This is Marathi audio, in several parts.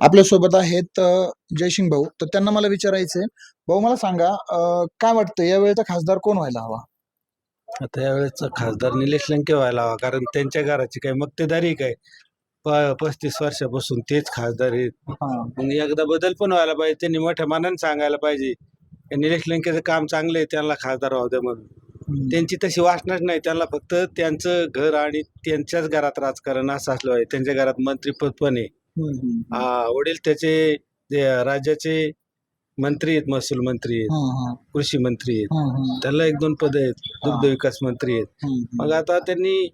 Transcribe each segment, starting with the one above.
आपल्यासोबत आहेत अ, जयसिंग भाऊ. तर त्यांना मला विचारायचंय भाऊ मला सांगा काय वाटतं यावेळेचा खासदार कोण व्हायला हवा? आता यावेळेसचा खासदार निलेश लंके व्हायला हवा कारण त्यांच्या घराची काय मक्तेदारी काय? प- पस्तीस वर्षापासून तेच खासदार आहेत. मग एकदा बदल पण व्हायला पाहिजे त्यांनी मोठ्या मनाने सांगायला पाहिजे निलेश लंकेचं काम चांगलं आहे त्यांना खासदार व्हावं द्या म्हणून. त्यांची तशी वासनाच नाही त्यांना फक्त त्यांचं घर आणि त्यांच्याच घरात राजकारण असं असलं पाहिजे त्यांच्या घरात मंत्रीपद पण आहे. वडील त्याचे राज्याचे मंत्री आहेत महसूल मंत्री आहेत कृषी मंत्री आहेत. त्याला एक दोन पद आहेत दुग्ध विकास मंत्री आहेत. मग आता त्यांनी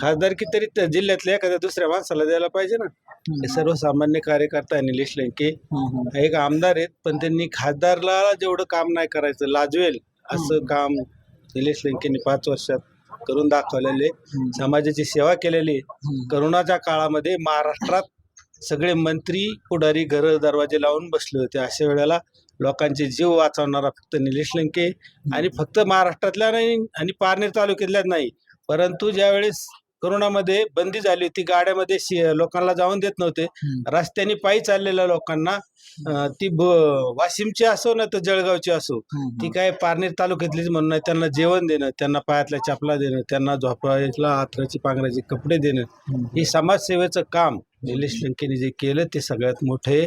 खासदारकी तरी जिल्ह्यातल्या एखाद्या दुसऱ्या माणसाला द्यायला पाहिजे ना. हे सर्वसामान्य कार्यकर्ता आहे निलेश लंके एक आमदार आहेत पण त्यांनी खासदारला जेवढं काम नाही करायचं लाजवेल असं काम निलेश लंकेंनी पाच वर्षात करून दाखवलेले समाजाची सेवा केलेली. करोनाच्या काळामध्ये महाराष्ट्रात सगळे मंत्री पुढारी घरं दरवाजे लावून बसले होते. अशा वेळेला लोकांचे जीव वाचवणारा फक्त निलेश लंके आणि फक्त महाराष्ट्रातल्या नाही आणि पारनेर तालुक्यातल्याच नाही. परंतु ज्यावेळेस करोनामध्ये बंदी झाली होती. गाड्यामध्ये लोकांना जाऊन देत नव्हते. रस्त्याने पायी चाललेल्या लोकांना ती वाशिमची असो ना तर जळगावची असो ती काय पारनेर तालुक्यातलीच म्हणून त्यांना जेवण देणं त्यांना पायातल्या चपला देणं त्यांना झोपायला हातराची पांघराचे कपडे देणं हे समाजसेवेचं काम निलेश लंकेने जे केलं ते सगळ्यात मोठं